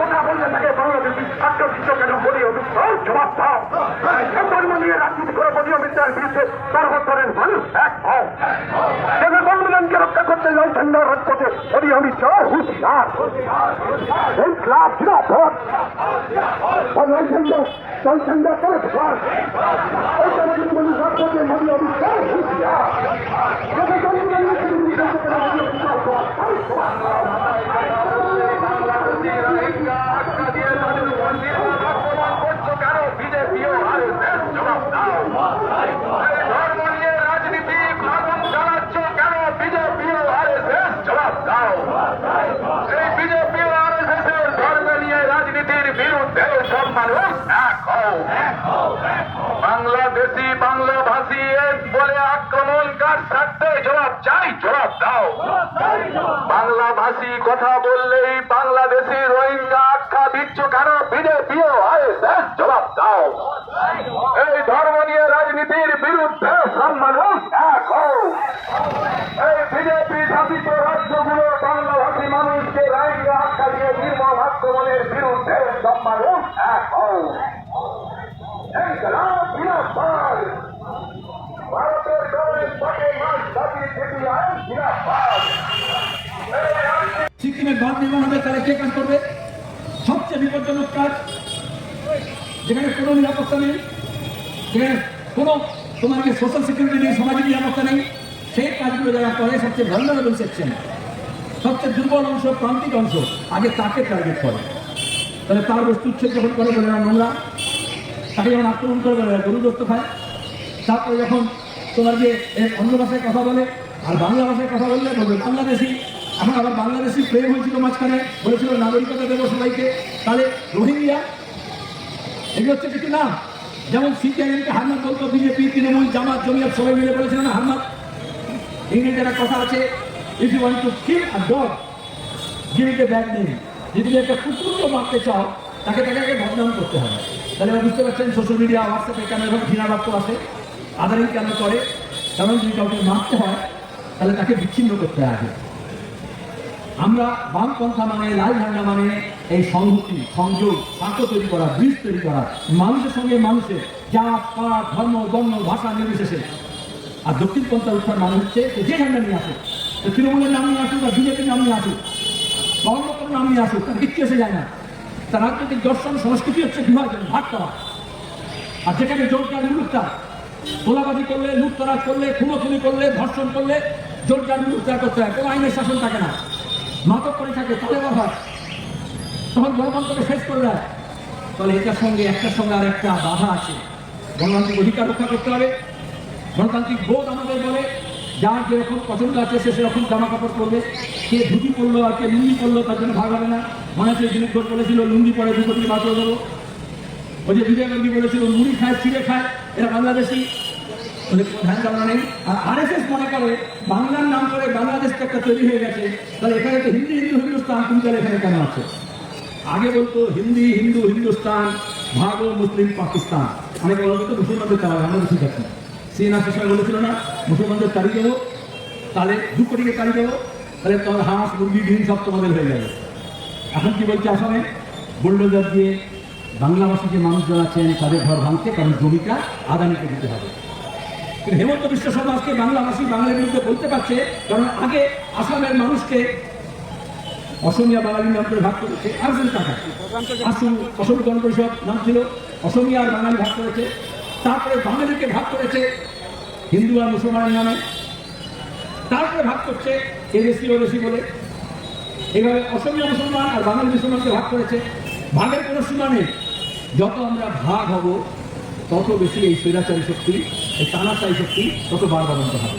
কথা বললে তাকে বাংলাদেশি ছাত্র শিক্ষকের বলি অভিযোগ জবাব দাও ধর্ম নিয়ে রাজনীতি করে বলি অমিতার বিরুদ্ধে সর্বস্তরের মানুষ এক হও দেশের সংবিধানকে রক্ষা করতে লাল ঝান্ডা রাজপথে বলি অমিত শাহ হুঁশিয়ার এই জনগণ বলি রাজপথে বলি অমিত শাহ হুঁশিয়ার দেশের সংবিধানকে বিরুদ্ধে বলি অমিত শাহ বাংলাদেশি বাংলাভাষী এক বলে আক্রমণকার থাকতে জবাব চাই, জবাব দাও। বাংলা ভাষী কথা বললেই বাংলাদেশি রোহিঙ্গা আখ্যা দিচ্ছ কেন? বিজেপিও আইএসএস, জবাব দাও। এই ধর্ম নিয়ে রাজনীতির বিরুদ্ধে সব মানুষ এক হও। এই বিজেপি শাসিত রাজ্যগুলো বাংলাভাষী মানুষকে রোহিঙ্গা আখ্যা দিয়ে নির্মম আক্রমণের বিরুদ্ধে মানুষ এক হও এই জনাব জিন্দাবাদ। ভারতের গভর্নমেন্ট তাকে মাছ দাবি থেকে আইন। এই আইন সিকিমের বাঁধ নির্মাণ হবে তাহলে কে কাজ করবে সবচেয়ে বিপজ্জনক কাজ যেখানে কোনো নিরাপত্তা নেই, যেখানে কোনো তোমাকে সোশ্যাল সিকিউরিটি নেই সামাজিক নিরাপত্তা নেই, সেই কাজগুলো যারা করে, সবচেয়ে ভালনারেবল সেকশন সবচেয়ে দুর্বল অংশ, প্রান্তিক অংশ, আগে তাকে টার্গেট করে তাহলে তার বস্তু উচ্ছেদ যখন করে বলে নোংরা তাকে যখন আক্রমণ করে বলে গরু দত্ত খায়। তারপরে যখন তোমার যে অন্য ভাষায় কথা বলে আর বাংলা ভাষায় কথা বললে বলবে, বাংলাদেশি। এখন আবার বাংলাদেশি প্রেম হয়েছিল মাঝখানে, বলেছিল নাগরিকতা দেবো সবাইকে। তাহলে রোহিঙ্গিয়া এগুলো হচ্ছে কিছু না। যেমন সিপিআইএমকে হারমাত বলতো, বিজেপি, তৃণমূল, জামাত, জমিয়াত, সবাই মিলে বলেছিল না হারমাত ইংরেজি একটা কথা আছে if you want to kill a dog give it a bad name যদি একটা কুকুরকে মারতে চাও, তাকে তাকে আগে বদনাম করতে হবে। তাহলে বুঝতে পারছেন সোশ্যাল মিডিয়া হোয়াটসঅ্যাপে কেন এরকম ঘৃণাবাক্য আসে আদারিং কেন করে। কারণ যদি কাউকে মারতে হয়, তাহলে তাকে বিচ্ছিন্ন করতে আগে। আমরা বামপন্থা মানে লাল ঝান্ডা মানে এই সংহতি, সংযোগ সাঁকো তৈরি করা ব্রিজ তৈরি করা, মানুষের সঙ্গে মানুষের জাত, পাত, ধর্ম, বর্ণ, ভাষা নির্বিশেষে। আর দক্ষিণপন্থা উত্তর মানে হচ্ছে যে ঝান্ডা নিয়ে আসে। তো তৃণমূলের নাম নিয়ে আসুক বা বিজেপির নাম নিয়ে আসুক অন্য কোনো নাম আসুক তার কিচ্ছু এসে যায় না। তার রাজনৈতিক দর্শন, সংস্কৃতি হচ্ছে বিভাজন ভাগ করা। আর যেখানে জোরদার লুটতার তোলাবাজি করলে, লুটতরাজ করলে, খুনোখুনি করলে, ধর্ষণ করলে জোরদার লুটতার করতে হয়, কোনো আইনের শাসন থাকে না। মাদক করে থাকে আবার হয় তখন গণতন্ত্রকে শেষ করে দেয়। তাহলে এটার সঙ্গে, একটার সঙ্গে আর একটা বাধা আছে। গণতান্ত্রিক অধিকার রক্ষা করতে হবে। গণতান্ত্রিক বোধ আমাদের বলে যার যেরকম পছন্দ আছে, সে সেরকম জামা কাপড় পরবে। কে ধুতি পরলো আর কে লুঙ্গি পরলো, তার জন্য ভাগ হবে না। মনে হচ্ছে দিলীপ ঘোষ বলেছিল লুঙ্গি পরে দু কোটি বাঁচিয়ে দেবো। ওই যে গান্ধী বলেছিল, মুড়ি খায় ছিঁড়ে খায়, এরা বাংলাদেশি। ওদের ধ্যান ধারণা নেই। আর আরএসএস মনে করে, বাংলার নাম করে বাংলাদেশ তো একটা তৈরি হয়ে গেছে। তাহলে এখানে তো হিন্দি, হিন্দু, হিন্দুস্তান, তুমি তাহলে এখানে কেন আছে? আগে বলতো, হিন্দি, হিন্দু, হিন্দুস্তান, ভাগো, মুসলিম, পাকিস্তান। অনেক বলতো মুসলমানদের তারা, আমরা বেশি থাকি সিএনআর সময় বলেছিল না, মুসলমানদের তাড়িয়ে দেবো। তাহলে দু কোটিকে তাড়িয়ে দেবো। তাহলে তোমার হাঁস মুরগি, ডিম সব তোমাদের হয়ে যাবে। এখন কি বলছে আসামে? বুলডোজার দিয়ে বাংলাভাষী যে মানুষজন আছেন তাদের ঘর ভাঙতে কারণ জমিটা আদানিকে দিতে হবে। হেমন্ত বিশ্ব শর্মা আজকে বাংলাভাষী বাংলার বিরুদ্ধে বলতে পারছে, কারণ আগে আসামের মানুষকে অসমিয়া বাঙালি নাম করে ভাগ করেছে। আরেকজন টাকা? আসুন, অসম গণ পরিষদ নাম ছিল, অসমিয়া আর বাঙালি ভাগ করেছে। তারপরে বাঙালিকে ভাগ করেছে হিন্দু আর মুসলমানের নামে। তারপরে ভাগ করছে এদেশি ওদেশি বলে। এভাবে অসমীয়া মুসলমান আর বাঙালি মুসলমানকে ভাগ করেছে। ভাগের কোনো সীমা নেই। যত আমরা ভাগ হব, তত বেশি এই স্বৈরাচারী শক্তি, এই টানাচারী শক্তি তত বারবার হবে।